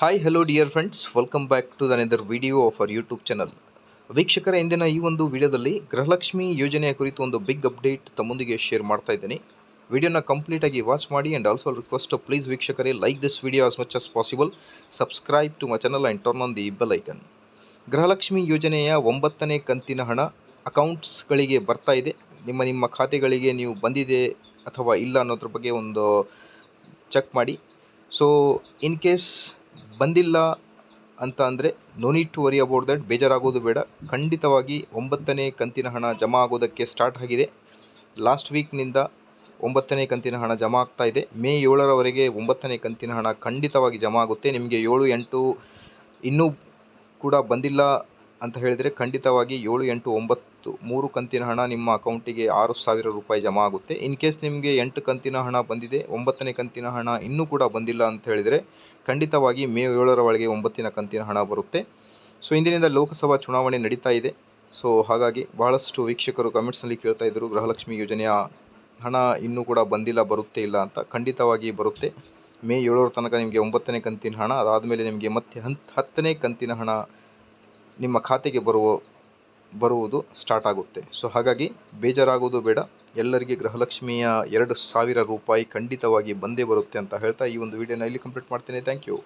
Hi hello dear friends welcome back to another video of our YouTube channel ವೀಕ್ಷಕರ, ಇಂದಿನ ಈ ಒಂದು ವಿಡಿಯೋದಲ್ಲಿ ಗೃಹಲಕ್ಷ್ಮಿ ಯೋಜನೆಯ ಕುರಿತು ಒಂದು ಬಿಗ್ ಅಪ್ಡೇಟ್ ತಮ್ಮೊಂದಿಗೆ ಶೇರ್ ಮಾಡ್ತಾ ಇದ್ದೀನಿ. ವಿಡಿಯೋನ ಕಂಪ್ಲೀಟಾಗಿ ವಾಚ್ ಮಾಡಿ ಆ್ಯಂಡ್ ಆಲ್ಸೋ ರಿಕ್ವೆಸ್ಟ್ ಪ್ಲೀಸ್ ವೀಕ್ಷಕರೇ like this video as much as possible subscribe to my channel and turn on the bell icon Gruhalakshmi ಯೋಜನೆಯ ಒಂಬತ್ತನೇ ಕಂತಿನ ಹಣ ಅಕೌಂಟ್ಸ್ಗಳಿಗೆ ಬರ್ತಾ ಇದೆ. ನಿಮ್ಮ ನಿಮ್ಮ ಖಾತೆಗಳಿಗೆ ನೀವು ಬಂದಿದೆ ಅಥವಾ ಇಲ್ಲ ಅನ್ನೋದ್ರ ಬಗ್ಗೆ ಒಂದು ಚೆಕ್ ಮಾಡಿ. ಸೊ ಇನ್ ಕೇಸ್ ಬಂದಿಲ್ಲ ಅಂತ ಅಂದರೆ no need to worry about that ಬೇಜಾರಾಗೋದು ಬೇಡ. ಖಂಡಿತವಾಗಿ ಒಂಬತ್ತನೇ ಕಂತಿನ ಹಣ ಜಮಾ ಆಗೋದಕ್ಕೆ ಸ್ಟಾರ್ಟ್ ಆಗಿದೆ. ಲಾಸ್ಟ್ ವೀಕ್ನಿಂದ ಒಂಬತ್ತನೇ ಕಂತಿನ ಹಣ ಜಮಾ ಆಗ್ತಾ ಇದೆ. ಮೇ ಏಳರವರೆಗೆ ಒಂಬತ್ತನೇ ಕಂತಿನ ಹಣ ಖಂಡಿತವಾಗಿ ಜಮಾ ಆಗುತ್ತೆ. ನಿಮಗೆ ಏಳು ಎಂಟು ಇನ್ನೂ ಕೂಡ ಬಂದಿಲ್ಲ ಅಂತ ಹೇಳಿದರೆ ಖಂಡಿತವಾಗಿ ಏಳು ಎಂಟು ಒಂಬತ್ತು ಮೂರು ಕಂತಿನ ಹಣ ನಿಮ್ಮ ಅಕೌಂಟಿಗೆ ಆರು ಸಾವಿರ ರೂಪಾಯಿ ಜಮಾ ಆಗುತ್ತೆ. ಇನ್ ಕೇಸ್ ನಿಮಗೆ ಎಂಟು ಕಂತಿನ ಹಣ ಬಂದಿದೆ, ಒಂಬತ್ತನೇ ಕಂತಿನ ಹಣ ಇನ್ನೂ ಕೂಡ ಬಂದಿಲ್ಲ ಅಂತ ಹೇಳಿದರೆ ಖಂಡಿತವಾಗಿ ಮೇ ಏಳರ ಒಳಗೆ ಒಂಬತ್ತಿನ ಕಂತಿನ ಹಣ ಬರುತ್ತೆ. ಸೊ, ಇಂದಿನಿಂದ ಲೋಕಸಭಾ ಚುನಾವಣೆ ನಡೀತಾ ಇದೆ. ಸೊ, ಹಾಗಾಗಿ ಬಹಳಷ್ಟು ವೀಕ್ಷಕರು ಕಮೆಂಟ್ಸ್ನಲ್ಲಿ ಕೇಳ್ತಾ ಇದ್ದರು ಗೃಹಲಕ್ಷ್ಮಿ ಯೋಜನೆಯ ಹಣ ಇನ್ನೂ ಕೂಡ ಬಂದಿಲ್ಲ, ಬರುತ್ತೆ ಇಲ್ಲ ಅಂತ. ಖಂಡಿತವಾಗಿ ಬರುತ್ತೆ. ಮೇ ಏಳರ ತನಕ ನಿಮಗೆ ಒಂಬತ್ತನೇ ಕಂತಿನ ಹಣ, ಅದಾದಮೇಲೆ ನಿಮಗೆ ಮತ್ತೆ ಹಂತ್ ಹತ್ತನೇ ಕಂತಿನ ಹಣ ನಿಮ್ಮ ಖಾತೆಗೆ ಬರುವ, ಬರುವುದು ಸ್ಟಾರ್ಟ್ ಆಗುತ್ತೆ. ಸೊ ಹಾಗಾಗಿ ಬೇಜಾರಾಗೋದು ಬೇಡ. ಎಲ್ಲರಿಗೆ ಗೃಹಲಕ್ಷ್ಮಿಯ ಎರಡು ಸಾವಿರ ರೂಪಾಯಿ ಖಂಡಿತವಾಗಿ ಬಂದೇ ಬರುತ್ತೆ ಅಂತ ಹೇಳ್ತಾ ಈ ಒಂದು ವಿಡಿಯೋನ ಇಲ್ಲಿ ಕಂಪ್ಲೀಟ್ ಮಾಡ್ತೇನೆ. Thank you